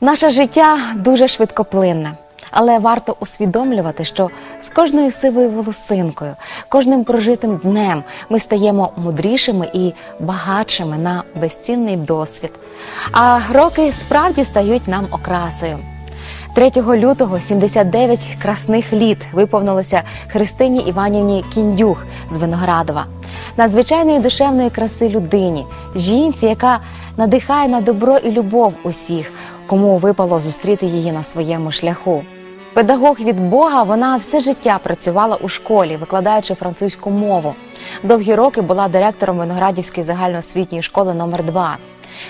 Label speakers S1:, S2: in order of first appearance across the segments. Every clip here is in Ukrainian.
S1: Наше життя дуже швидкоплинне, але варто усвідомлювати, що з кожною сивою волосинкою, кожним прожитим днем ми стаємо мудрішими і багатшими на безцінний досвід. А роки справді стають нам окрасою. 3 лютого 79 красних літ виповнилося Христині Іванівні Кіндюх з Виноградова, надзвичайної душевної краси людині, жінці, яка надихає на добро і любов усіх, кому випало зустріти її на своєму шляху. Педагог від Бога, вона все життя працювала у школі, викладаючи французьку мову. Довгі роки була директором Виноградівської загальноосвітньої школи номер 2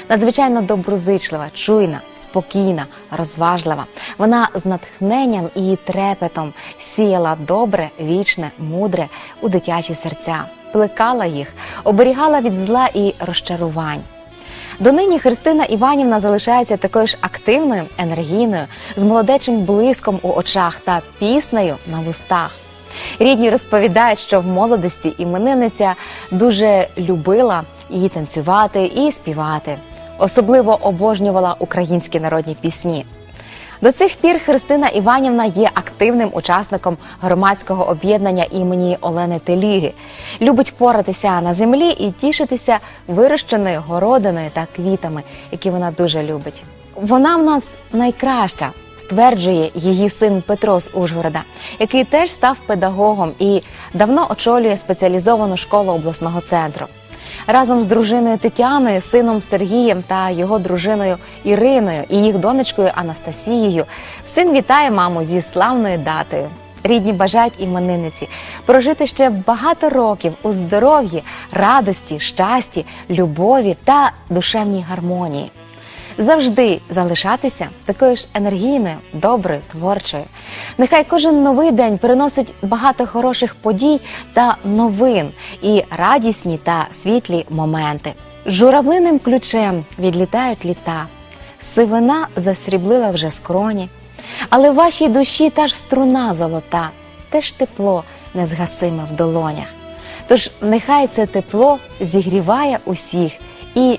S1: Надзвичайно доброзичлива, чуйна, спокійна, розважлива. Вона з натхненням і трепетом сіяла добре, вічне, мудре у дитячі серця, плекала їх, оберігала від зла і розчарувань. Донині Христина Іванівна залишається такою ж активною, енергійною, з молодечим блиском у очах та піснею на вустах. Рідні розповідають, що в молодості іменинниця дуже любила і танцювати, і співати. Особливо обожнювала українські народні пісні. До цих пір Христина Іванівна є активним учасником громадського об'єднання імені Олени Теліги. Любить поратися на землі і тішитися вирощеною городиною та квітами, які вона дуже любить. Вона в нас найкраща, стверджує її син Петро з Ужгорода, який теж став педагогом і давно очолює спеціалізовану школу обласного центру. Разом з дружиною Тетяною, сином Сергієм та його дружиною Іриною і їх донечкою Анастасією син вітає маму зі славною датою. Рідні бажають іменинниці прожити ще багато років у здоров'ї, радості, щасті, любові та душевній гармонії. Завжди залишатися такою ж енергійною, доброю, творчою. Нехай кожен новий день приносить багато хороших подій та новин і радісні та світлі моменти. Журавлиним ключем відлітають літа. Сивина засріблила вже скроні, але в вашій душі та ж струна золота, теж тепло незгасиме в долонях. Тож нехай це тепло зігріває усіх і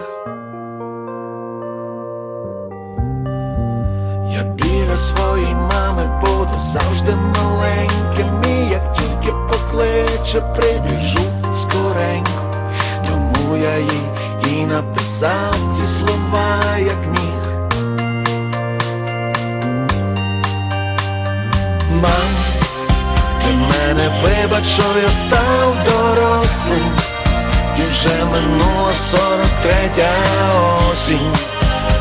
S2: Біля своєї мами буду завжди маленьким, і як тільки покличе, прибіжу скоренько, тому я їй і написав ці слова, як міг. Мам, ти мене вибач, що я став дорослим, і вже минула сорок третя осінь,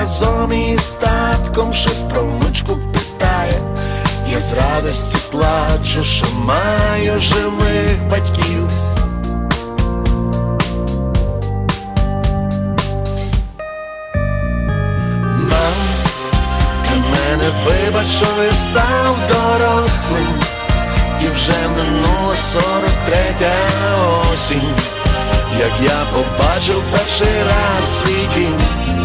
S2: Разом із татком щось про внучку питає, я з радості плачу, що маю живих батьків. Вибач, що я став дорослим, і вже минула сорок третя осінь, як я побачив перший раз свій дім.